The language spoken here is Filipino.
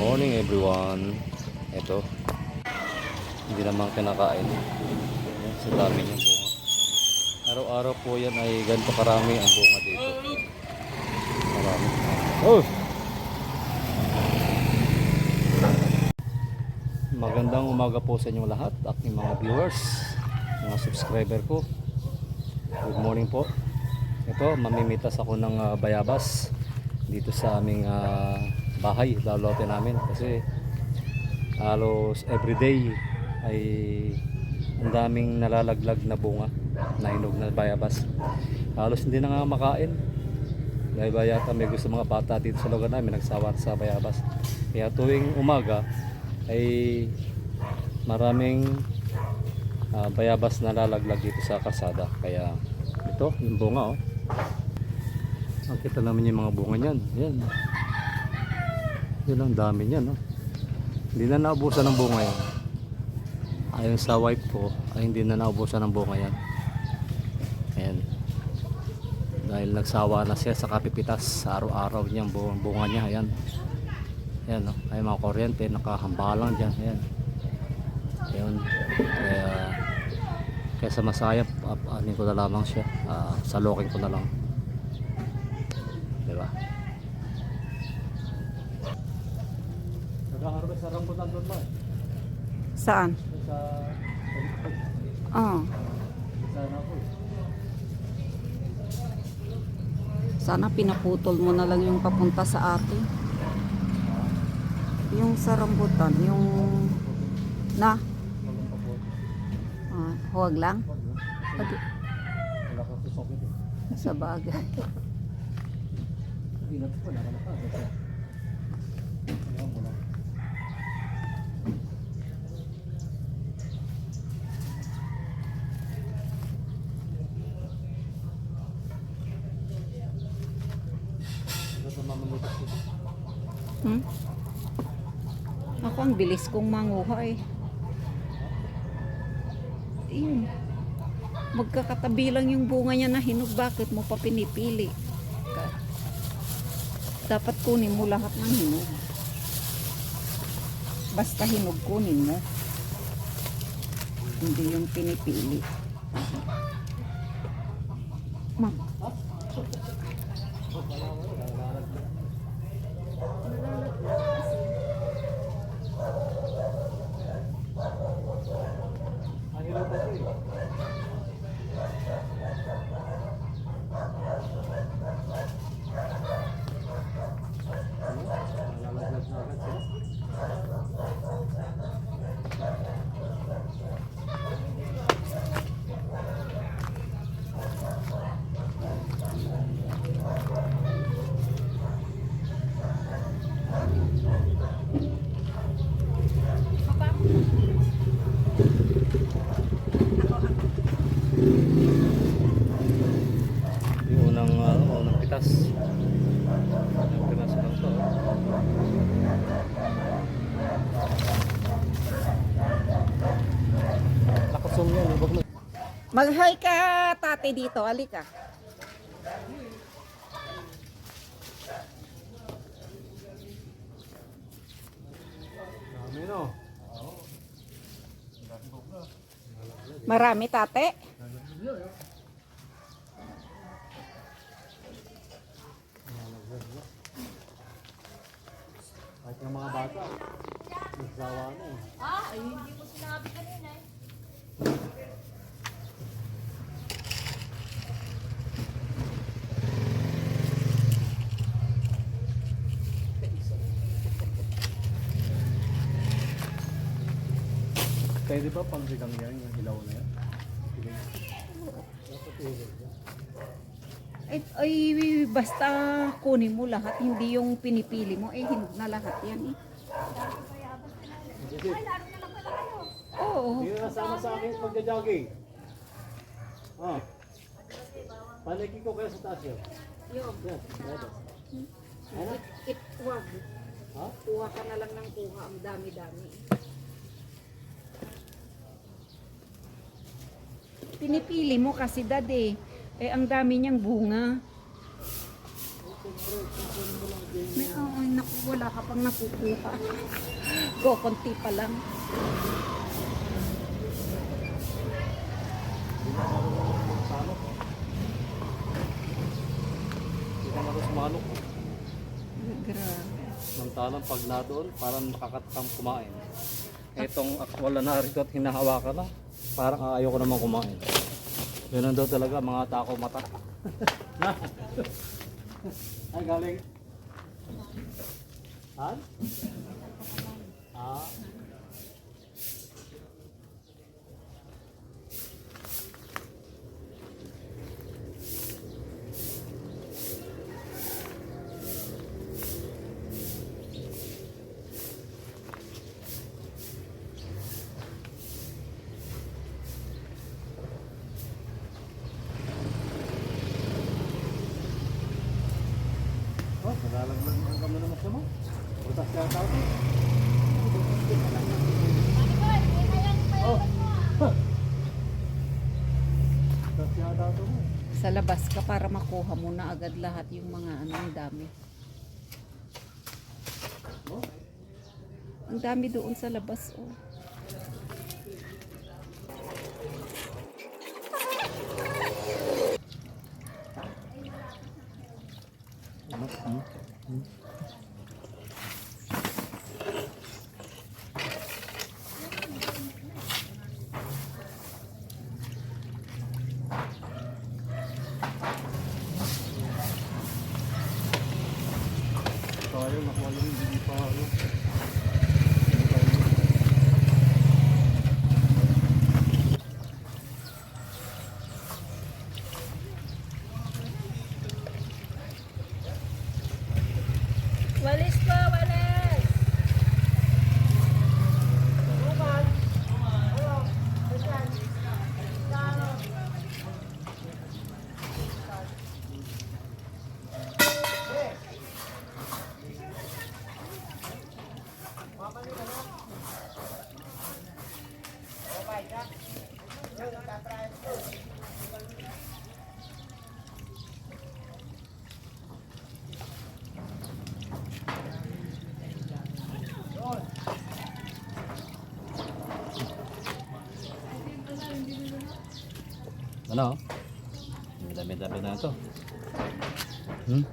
morning everyone. Ito. Hindi naman kinakain. Sa dami niyang bunga. Araw-araw po yan ay ganito karami ang bunga dito. Marami. Oh! Magandang umaga po sa inyong lahat, aking mga viewers, mga subscriber ko. Good morning po. Ito, mamimitas ako ng ah, bayabas dito sa aming ah, bahay, lalote namin kasi halos everyday ay ang daming nalalaglag na bunga na hinog na bayabas. Halos hindi na nga makain. Dahil ba yata may gusto mga bata dito sa lugar namin nagsawa sa bayabas. Kaya tuwing umaga ay maraming ah, bayabas na lalaglag dito sa kasada. Kaya ito, yung bunga oh. Nakita namin yung mga bunga niyan. Yan. Yun ang dami niyan, no? Hindi na naubusan ng bunga yan. Ayon sa wife ko, ay hindi na naubusan ng bunga yan. Ayan. Dahil nagsawa na siya sa kapipitas sa araw-araw niyang bu- bunga niya. Ayan. Ayan, no? Ay mga kuryente, nakahambalang dyan. Ayan. Ayan. Kaya, kaya sa masaya, anin ko na lamang siya. Uh, salokin ko na lang. Sa rambutan doon ba? Saan? Sa... Oh. Sana po eh. Sana pinaputol mo na lang yung papunta sa atin. Yung sa rambutan, yung na, ah, huwag lang. Pati, eh. sa bagay. Hindi na po, nakalakas. Ito. Hmm? Ako ang bilis kong manguha eh. Yun. Magkakatabi lang yung bunga niya na hinog. Bakit mo pa pinipili? Dapat kunin mo lahat ng hinog. Basta hinog kunin mo. Hindi yung pinipili. Ma, Ang hirap kasi. Ano? Nalalaglag na agad sila. Yung unang, ano, unang pitas. Unang pitas lang to. Yan, huwag mo. Mag-hi ka, tate dito. Alika. Dami no. Marami, tate. Kahit ng mga bata. Nagsawa na eh. Ah, ay, hindi ko sinabi kanina eh. Pwede ba pang sigang yan, yung hilaw na yan? Dapat yan. Ay, ay, basta kunin mo lahat. Hindi yung pinipili mo. Eh, hinog na lahat yan eh. Sige. Oo. Hindi na nasama sa akin pagja-jogging. Ah. Panikin ko kaya sa taas yun. Yan, labas. Ano? itwag. Ha? Kuha ka na lang ng kuha. Ang dami-dami. Pinipili mo kasi dad eh. Eh, ang dami niyang bunga. May, oo, naku, wala ka pang nakukuha. Go, konti pa lang. Hindi ka na sa manok. Grabe. Samantalang pag na doon, parang makakatakam kumain. Etong actual na narito at hinahawakan na, parang ayaw ko naman kumain. Ganun daw talaga mga tako mata. Ay galing. Han? Ah. Nalalaglag ang kami naman siya mo. Butas kaya tao. Oh. Butas tao mo. Sa labas ka para makuha mo na agad lahat yung mga ano, ang dami. Oh. Ang dami doon sa labas, oh. Ano? Hmm? Hmm? Tayo, nakuha yung hindi pa ano. Ano? May dami-dami na ito. Hmm?